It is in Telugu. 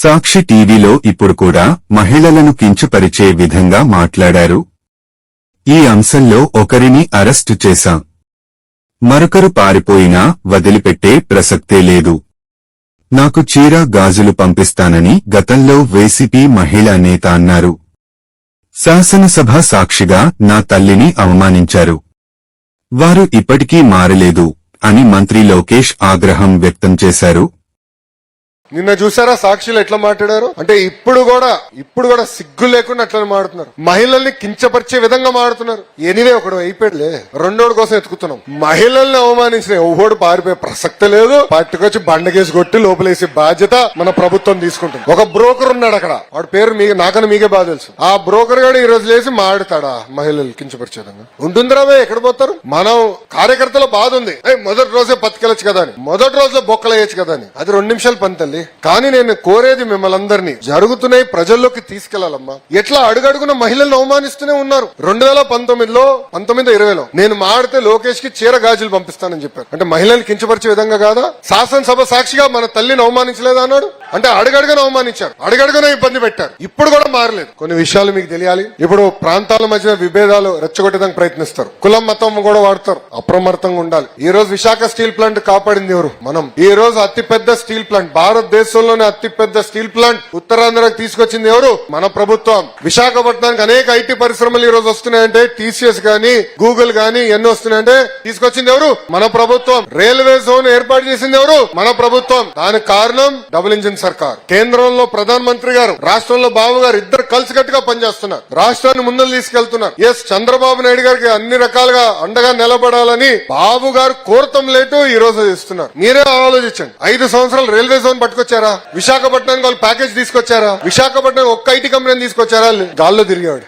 సాక్షి టీవీలో ఇప్పుడు కూడా మహిళలను కించపరిచే విధంగా మాట్లాడారు. ఈ అంశంలో ఒకరిని అరెస్టు చేశాం. మరొకరు పారిపోయినా వదిలిపెట్టే ప్రసక్తే లేదు. నాకు చీర గాజులు పంపిస్తానని గతంలో వైసీపీ మహిళా నేత అన్నారు. శాసనసభ సాక్షిగా నా తల్లిని అవమానించారు. వారు ఇప్పటికీ మారలేదు అని మంత్రి లోకేష్ ఆగ్రహం వ్యక్తం చేశారు. నిన్న చూసారా సాక్షులు ఎట్లా మాట్లాడారు? అంటే ఇప్పుడు కూడా ఇప్పుడు కూడా సిగ్గు లేకుండా అట్లా మాడుతున్నారు. మహిళల్ని కించపరిచే విధంగా మాడుతున్నారు. ఎనివే ఒకడు అయిపోయాడులే. రెండోడు కోసం ఎత్తుకుతున్నాం. మహిళల్ని అవమానించిన ఎవడు పారిపోయే ప్రసక్తి లేదు. పట్టుకొచ్చి బండకేసి కొట్టి లోపలేసే బాధ్యత మన ప్రభుత్వం తీసుకుంటుంది. ఒక బ్రోకర్ ఉన్నాడు అక్కడ. వాడి పేరు మీ నాకన్నా మీకే బాగా తెలుసు. ఆ బ్రోకర్ గాడు ఈ రోజు లేసి మాడతాడా మహిళలు కించపరిచే విధంగా? ఉంటుందిరా ఎక్కడ పోతారు? మనం కార్యకర్తల బాధ ఉంది. మొదటి రోజే బతికెళ్ళచ్చు కదా అని. మొదటి రోజులో బొక్కలు వేయచ్చు కదా అని. అది రెండు నిమిషాలు పని తల్లి. కానీ నేను కోరేది మిమ్మల్ని అందరినీ జరుగుతున్నాయి ప్రజల్లోకి తీసుకెళ్ళాలమ్మా. ఎట్లా అడుగడుగున మహిళలను అవమానిస్తూనే ఉన్నారు. రెండు వేల పంతొమ్మిదిలో పంతొమ్మిది ఇరవైలో నేను మాడితే లోకేష్కి చీర గాజులు పంపిస్తానని చెప్పారు. అంటే మహిళల్ని కించపరిచే విధంగా కాదా? శాసనసభ సాక్షిగా మన తల్లిని అవమానించలేదా అన్నాడు? అంటే అడుగడుగున అవమానించారు. అడుగడుగున ఇబ్బంది పెట్టారు. ఇప్పుడు కూడా మారలేదు. కొన్ని విషయాలు మీకు తెలియాలి. ఇప్పుడు ప్రాంతాల మధ్య విభేదాలు రెచ్చగొట్టడానికి ప్రయత్నిస్తారు. కులం మతం కూడా వాడతారు. అప్రమత్తంగా ఉండాలి. ఈ రోజు విశాఖ స్టీల్ ప్లాంట్ కాపాడింది ఎవరు? మనం. ఈ రోజు అతిపెద్ద స్టీల్ ప్లాంట్ భారతదేశంలోనే అతిపెద్ద స్టీల్ ప్లాంట్ ఉత్తరాంధ్రకు తీసుకొచ్చింది ఎవరు? మన ప్రభుత్వం. విశాఖపట్నానికి అనేక ఐటీ పరిశ్రమలు ఈ రోజు వస్తున్నాయంటే టీసీఎస్ గానీ గూగుల్ గానీ ఎన్ని వస్తున్నాయంటే తీసుకొచ్చింది ఎవరు? మన ప్రభుత్వం. రైల్వే జోన్ ఏర్పాటు చేసింది ఎవరు? మన ప్రభుత్వం. దానికి కారణం డబుల్ ఇంజిన్ సర్కార్. కేంద్రంలో ప్రధాన మంత్రి గారు రాష్ట్రంలో బాబు గారు ఇద్దరు కలిసికట్టుగా పనిచేస్తున్నారు. రాష్ట్రాన్ని ముందలు తీసుకెళ్తున్నారు. ఎస్ చంద్రబాబు నాయుడు గారికి అన్ని రకాలుగా అండగా నిలబడాలని బాబు గారు కోరతం లేటు ఈ రోజు ఇస్తున్నారు మీరే ఆలోచించండి. ఐదు సంవత్సరాలు రైల్వే జోన్ పట్టుకొచ్చారా? విశాఖపట్నానికి వాళ్ళు ప్యాకేజ్ తీసుకొచ్చారా? విశాఖపట్నం ఒక్క ఐటీ కంపెనీ తీసుకొచ్చారా? గాల్లో తిరిగాడు